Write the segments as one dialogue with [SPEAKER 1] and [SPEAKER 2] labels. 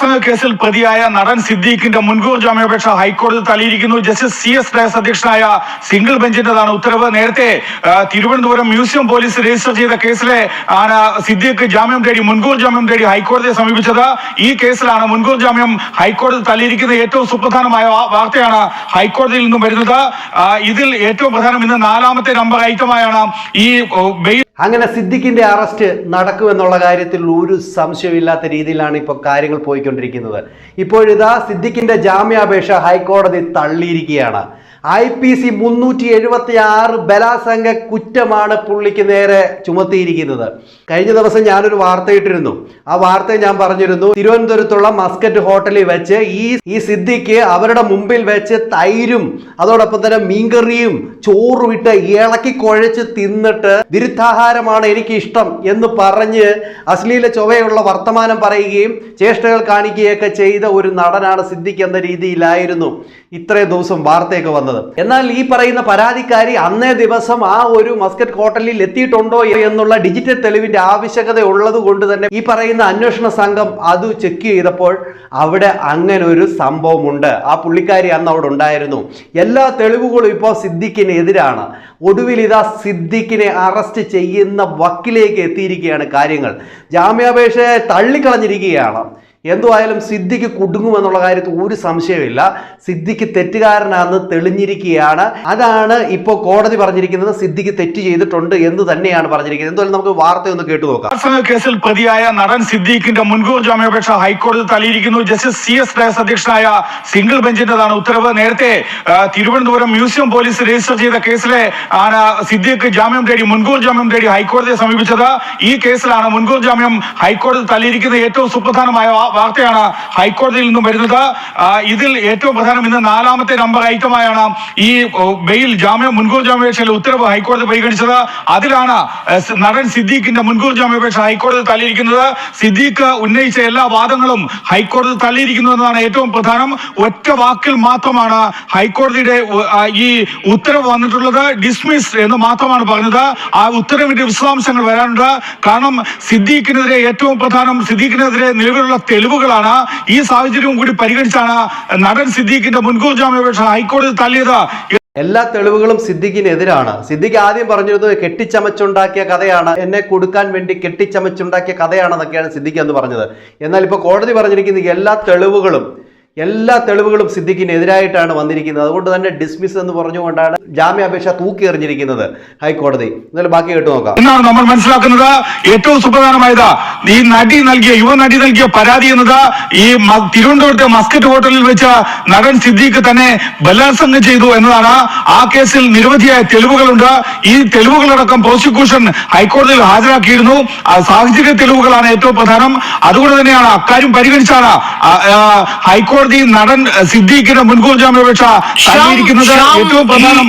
[SPEAKER 1] ബലാത്സംഗ കേസിൽ പ്രതിയായ നടൻ സിദ്ദീഖിന്റെ മുൻകൂർ ജാമ്യാപേക്ഷ ഹൈക്കോടതി തള്ളിയിരിക്കുന്നു. ജസ്റ്റിസ് സി എസ് ഡയസ് അധ്യക്ഷനായ സിംഗിൾ ബെഞ്ചിന്റേതാണ് ഉത്തരവ്. നേരത്തെ തിരുവനന്തപുരം മ്യൂസിയം പോലീസ് രജിസ്റ്റർ ചെയ്ത കേസിലെ ആണ് സിദ്ദീഖ് ജാമ്യം തേടി മുൻകൂർ ജാമ്യം തേടി ഹൈക്കോടതിയെ സമീപിച്ചത്. ഈ കേസിലാണ് മുൻകൂർ ജാമ്യം ഹൈക്കോടതി തള്ളിയിരിക്കുന്ന ഏറ്റവും സുപ്രധാനമായ വാർത്തയാണ് ഹൈക്കോടതിയിൽ നിന്നും വരുന്നത്. ഇതിൽ ഏറ്റവും പ്രധാനം ഇന്ന് നാലാമത്തെ നമ്പർ ഐറ്റമായാണ് ഈ ബെയിൽ
[SPEAKER 2] അങ്ങനെ സിദ്ദിഖിന്റെ അറസ്റ്റ് നടക്കുമെന്നുള്ള കാര്യത്തിൽ ഒരു സംശയമില്ലാത്ത രീതിയിലാണ് ഇപ്പോൾ കാര്യങ്ങൾ പോയിക്കൊണ്ടിരിക്കുന്നത്. ഇപ്പോഴിതാ സിദ്ദിഖിന്റെ ജാമ്യാപേക്ഷ ഹൈക്കോടതി തള്ളിയിരിക്കുകയാണ്. ഐ പി സി മുന്നൂറ്റി എഴുപത്തി ആറ് ബലാസംഗ കുറ്റമാണ് പുള്ളിക്ക് നേരെ ചുമത്തിയിരിക്കുന്നത്. കഴിഞ്ഞ ദിവസം ഞാനൊരു വാർത്ത ഇട്ടിരുന്നു ആ വാർത്ത ഞാൻ പറഞ്ഞിരുന്നു തിരുവനന്തപുരത്തുള്ള മസ്കറ്റ് ഹോട്ടലിൽ വെച്ച് ഈ ഈ സിദ്ധിക്ക് അവരുടെ മുമ്പിൽ വെച്ച് തൈരും അതോടൊപ്പം തന്നെ മീൻകറിയും ചോറും ഇട്ട് ഇളക്കി കുഴച്ച് തിന്നിട്ട് വിരുദ്ധാഹാരമാണ് എനിക്ക് ഇഷ്ടം എന്ന് പറഞ്ഞ് അശ്ലീല ചൊവ്വയുള്ള വർത്തമാനം പറയുകയും ചേഷ്ടകൾ കാണിക്കുകയൊക്കെ ചെയ്ത ഒരു നടനാണ് സിദ്ദിഖ് എന്ന രീതിയിലായിരുന്നു ഇത്രയും ദിവസം വാർത്തയൊക്കെ വന്നത്. എന്നാൽ ഈ പറയുന്ന പരാതിക്കാരി അന്നേ ദിവസം ആ ഒരു മസ്കറ്റ് ഹോട്ടലിൽ എത്തിയിട്ടുണ്ടോ എന്നുള്ള ഡിജിറ്റൽ തെളിവിന്റെ ആവശ്യകത ഉള്ളത് കൊണ്ട് തന്നെ ഈ പറയുന്ന അന്വേഷണ സംഘം അത് ചെക്ക് ചെയ്തപ്പോൾ അവിടെ അങ്ങനെ ഒരു സംഭവമുണ്ട്. ആ പുള്ളിക്കാരി അന്ന് അവിടെ ഉണ്ടായിരുന്നു. എല്ലാ തെളിവുകളും ഇപ്പോൾ സിദ്ദിഖിന് എതിരാണ് ഒടുവിൽ ഇതാ സിദ്ദിഖിനെ അറസ്റ്റ് ചെയ്യുന്ന വക്കിലേക്ക് എത്തിയിരിക്കുകയാണ് കാര്യങ്ങൾ. ജാമ്യാപേക്ഷയെ തള്ളിക്കളഞ്ഞിരിക്കുകയാണ്. എന്തുവായാലും സിദ്ദിഖ് കുടുങ്ങുമെന്നുള്ള കാര്യത്തിൽ ഒരു സംശയമില്ല സിദ്ദിഖ് തെറ്റുകാരനാണെന്ന് തെളിഞ്ഞിരിക്കുകയാണ്. അതാണ് ഇപ്പോൾ കോടതി പറഞ്ഞിരിക്കുന്നത്. സിദ്ദിഖ് തെറ്റ് ചെയ്തിട്ടുണ്ട് എന്ന് തന്നെയാണ് പറഞ്ഞിരിക്കുന്നത്. എന്തുവായാലും നമുക്ക് വാർത്തയൊന്ന് കേട്ടു നോക്കാം.
[SPEAKER 1] കേസിൽ പ്രതിയായ നടൻ സിദ്ദീഖിന്റെ മുൻകൂർ ജാമ്യാപേക്ഷ ഹൈക്കോടതി തള്ളിയിരിക്കുന്നു. ജസ്റ്റിസ് സി എസ് ഡയസ് അധ്യക്ഷനായ സിംഗിൾ ബെഞ്ചിന്റേതാണ് ഉത്തരവ്. നേരത്തെ തിരുവനന്തപുരം മ്യൂസിയം പോലീസ് രജിസ്റ്റർ ചെയ്ത കേസിലെ ആണ് സിദ്ദീഖ് ജാമ്യം തേടി മുൻകൂർ ജാമ്യം തേടി ഹൈക്കോടതിയെ സമീപിച്ചത്. ഈ കേസിലാണ് മുൻകൂർ ജാമ്യം ഹൈക്കോടതി തള്ളിയിരിക്കുന്ന ഏറ്റവും സുപ്രധാനമായ വാർത്തയാണ് ഹൈക്കോടതിയിൽ നിന്നും വരുന്നത്. ഇതിൽ ഏറ്റവും പ്രധാനം ഇന്ന് നാലാമത്തെ നമ്പർ ഐറ്റമായാണ് ഈ ബെയിൽ ജാമ്യം മുൻകൂർ ജാമ്യാപേക്ഷയിലെ ഉത്തരവ് ഹൈക്കോടതി പരിഗണിച്ചത്. അതിലാണ് നടൻ സിദ്ദീഖിന്റെ മുൻകൂർ ജാമ്യാപേക്ഷ ഹൈക്കോടതി തള്ളിയിരിക്കുന്നത്. സിദ്ദീഖ് ഉന്നയിച്ച എല്ലാ വാദങ്ങളും ഹൈക്കോടതി തള്ളിയിരിക്കുന്നു എന്നതാണ് ഏറ്റവും പ്രധാനം. ഒറ്റ വാക്കിൽ മാത്രമാണ് ഹൈക്കോടതിയുടെ ഈ ഉത്തരവ് വന്നിട്ടുള്ളത്. ഡിസ്മിസ് എന്ന് മാത്രമാണ് പറഞ്ഞത്. ആ ഉത്തരവിന്റെ വിശദാംശങ്ങൾ വരാനുണ്ട്. കാരണം സിദ്ദീഖിനെതിരെ ഏറ്റവും പ്രധാനം സിദ്ദീഖിനെതിരെ നിലവിലുള്ള തെളിവുകളാണ് ഈ സാഹചര്യവും കൂടി പരിഗണിച്ചാണ് നടൻ സിദ്ദീഖിന്റെ മുൻകൂർ ജാമ്യാപേക്ഷ ഹൈക്കോടതി തള്ളിയത്.
[SPEAKER 2] എല്ലാ തെളിവുകളും സിദ്ദിഖിനെതിരാണ്. സിദ്ദിഖ് ആദ്യം പറഞ്ഞിരുന്നത് കെട്ടിച്ചമച്ചുണ്ടാക്കിയ കഥയാണ്. എന്നെ കൊടുക്കാൻ വേണ്ടി കെട്ടിച്ചമച്ചുണ്ടാക്കിയ കഥയാണെന്നൊക്കെയാണ് സിദ്ദിഖ് എന്ന് പറഞ്ഞത്. എന്നാൽ ഇപ്പോൾ കോടതി പറഞ്ഞിരിക്കുന്നത് എല്ലാ തെളിവുകളും എല്ലാ തെളിവുകളും സിദ്ദിഖിനെതിരായിട്ടാണ് വന്നിരിക്കുന്നത്. അതുകൊണ്ട് തന്നെ ഡിസ്മിസ് എന്ന് പറഞ്ഞുകൊണ്ടാണ് ജാമ്യാപേക്ഷ തൂക്കി എറിഞ്ഞിരിക്കുന്നത് ഹൈക്കോടതി. എന്നാലും ബാക്കി കേട്ടു നോക്കാം.
[SPEAKER 1] എന്നാണ് നമ്മൾ മനസ്സിലാക്കുന്നത്. ഏറ്റവും സുപ്രധാനമായത് ഈ നടി നൽകിയ യുവ നടി നൽകിയ പരാതി എന്നത് ഈ തിരുവനന്തപുരത്തെ മസ്കറ്റ് ഹോട്ടലിൽ വെച്ച് നടൻ സിദ്ദീഖ് തന്നെ ബലാത്സംഗം ചെയ്തു എന്നതാണ്. ആ കേസിൽ നിരവധിയായ തെളിവുകളുണ്ട്. ഈ തെളിവുകളടക്കം പ്രോസിക്യൂഷൻ ഹൈക്കോടതിയിൽ ഹാജരാക്കിയിരുന്നു. സാഹചര്യ തെളിവുകളാണ് ഏറ്റവും പ്രധാനം. അതുകൊണ്ട് തന്നെയാണ് അക്കാര്യം പരിഗണിച്ചാണ് ആ, ആ, നടൻ സിദ്ദീഖിന്റെ മുൻകൂർ ജാമ്യാപേക്ഷ തള്ളിയിരിക്കുന്നത് ഏറ്റവും പ്രധാനം.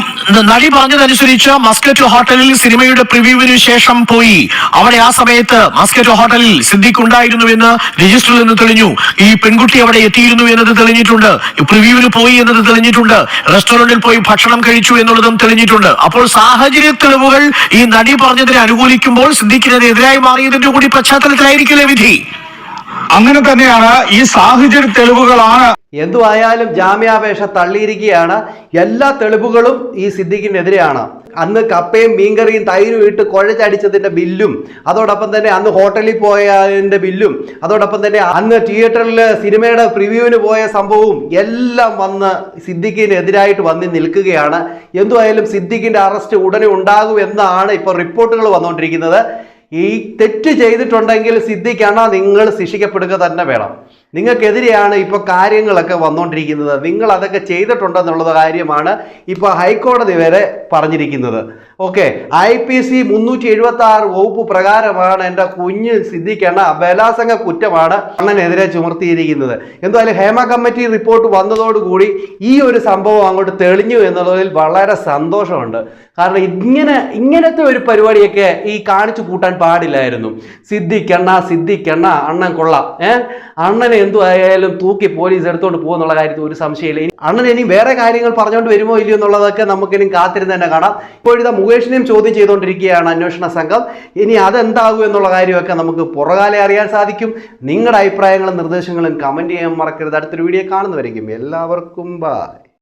[SPEAKER 3] നടി പറഞ്ഞതനുസരിച്ച് മസ്കറ്റ് ഹോട്ടലിൽ സിനിമയുടെ പ്രിവ്യൂവിന് ശേഷം പോയി. അവിടെ ആ സമയത്ത് മസ്കറ്റ് ഹോട്ടലിൽ സിദ്ദിഖ് ഉണ്ടായിരുന്നുവെന്ന് രജിസ്റ്ററിൽ നിന്ന് തെളിഞ്ഞു. ഈ പെൺകുട്ടി അവിടെ എത്തിയിരുന്നു എന്നത് തെളിഞ്ഞിട്ടുണ്ട്. പ്രിവ്യൂവിന് പോയി എന്നത് തെളിഞ്ഞിട്ടുണ്ട്. റെസ്റ്റോറന്റിൽ പോയി ഭക്ഷണം കഴിച്ചു എന്നുള്ളതും തെളിഞ്ഞിട്ടുണ്ട്. അപ്പോൾ സാഹചര്യ തെളിവുകൾ ഈ നടി പറഞ്ഞതിനെ അനുകൂലിക്കുമ്പോൾ സിദ്ദിഖിനെതിരായി മാറിയതിന്റെ കൂടി പശ്ചാത്തലത്തിലായിരിക്കില്ലേ വിധി?
[SPEAKER 1] അങ്ങനെ തന്നെയാണ് ഈ സാഹചര്യ തെളിവുകളാണ്.
[SPEAKER 2] എന്തുവായാലും ജാമ്യാപേക്ഷ തള്ളിയിരിക്കുകയാണ്. എല്ലാ തെളിവുകളും ഈ സിദ്ദിഖിനെതിരെയാണ്. അന്ന് കപ്പയും മീൻകറിയും തൈരും ഇട്ട് കുഴച്ചടിച്ചതിന്റെ ബില്ലും അതോടൊപ്പം തന്നെ അന്ന് ഹോട്ടലിൽ പോയതിന്റെ ബില്ലും അതോടൊപ്പം തന്നെ അന്ന് തിയേറ്ററിൽ സിനിമയുടെ പ്രിവ്യൂവിന് പോയ സംഭവവും എല്ലാം വന്ന് സിദ്ദിഖിനെതിരായിട്ട് വന്ന് നിൽക്കുകയാണ്. എന്തുവായാലും സിദ്ദിഖിന്റെ അറസ്റ്റ് ഉടനെ ഉണ്ടാകും എന്നാണ് ഇപ്പോൾ റിപ്പോർട്ടുകൾ വന്നുകൊണ്ടിരിക്കുന്നത്. ഈ തെറ്റ് ചെയ്തിട്ടുണ്ടെങ്കിൽ സിദ്ദിഖാണ് നിങ്ങൾ ശിക്ഷിക്കപ്പെടുക തന്നെ വേണം. നിങ്ങൾക്കെതിരെയാണ് ഇപ്പോൾ കാര്യങ്ങളൊക്കെ വന്നുകൊണ്ടിരിക്കുന്നത് നിങ്ങൾ അതൊക്കെ ചെയ്തിട്ടുണ്ടെന്നുള്ള കാര്യമാണ് ഇപ്പോൾ ഹൈക്കോടതി വരെ പറഞ്ഞിരിക്കുന്നത്. ഓക്കെ ഐ പി സി മുന്നൂറ്റി എഴുപത്തി ആറ് വകുപ്പ് പ്രകാരമാണ് എന്റെ കുഞ്ഞ് സിദ്ധിക്കേണ്ട ബലാസംഗ കുറ്റമാണ് അണ്ണനെതിരെ ചുമർത്തിയിരിക്കുന്നത്. എന്തായാലും ഹേമ കമ്മിറ്റി റിപ്പോർട്ട് വന്നതോടുകൂടി ഈ ഒരു സംഭവം അങ്ങോട്ട് തെളിഞ്ഞു എന്നുള്ളതിൽ വളരെ സന്തോഷമുണ്ട്. കാരണം ഇങ്ങനെ ഇങ്ങനത്തെ ഒരു പരിപാടിയൊക്കെ ഈ കാണിച്ചു കൂട്ടാൻ പാടില്ലായിരുന്നു. സിദ്ധിക്കണ്ണ സിദ്ധിക്കണ്ണ അണ്ണൻ കൊള്ളാം. ഏ? അണ്ണനെ എന്തു ആയാലും തൂക്കി പോലീസ് എടുത്തോണ്ട് പോകുന്നുള്ള കാര്യത്തിൽ ഒരു സംശയമില്ല. അണ്ണൻ ഇനി വേറെ കാര്യങ്ങൾ പറഞ്ഞുകൊണ്ട് വരുമോ ഇല്ലയോ എന്നുള്ളതൊക്കെ നമുക്കിനി കാത്തിരുന്ന് തന്നെ കാണാം. ഇപ്പോഴത്തെ മുകേഷിനെയും ചോദ്യം ചെയ്തുകൊണ്ടിരിക്കുകയാണ് അന്വേഷണ സംഘം. ഇനി അതെന്താകും എന്നുള്ള കാര്യമൊക്കെ നമുക്ക് പുറകാലെ അറിയാൻ സാധിക്കും. നിങ്ങളുടെ അഭിപ്രായങ്ങളും നിർദ്ദേശങ്ങളും കമന്റ് ചെയ്യാൻ മറക്കരുത്. അടുത്തൊരു വീഡിയോ കാണുന്നവരേക്കും എല്ലാവർക്കും ബൈ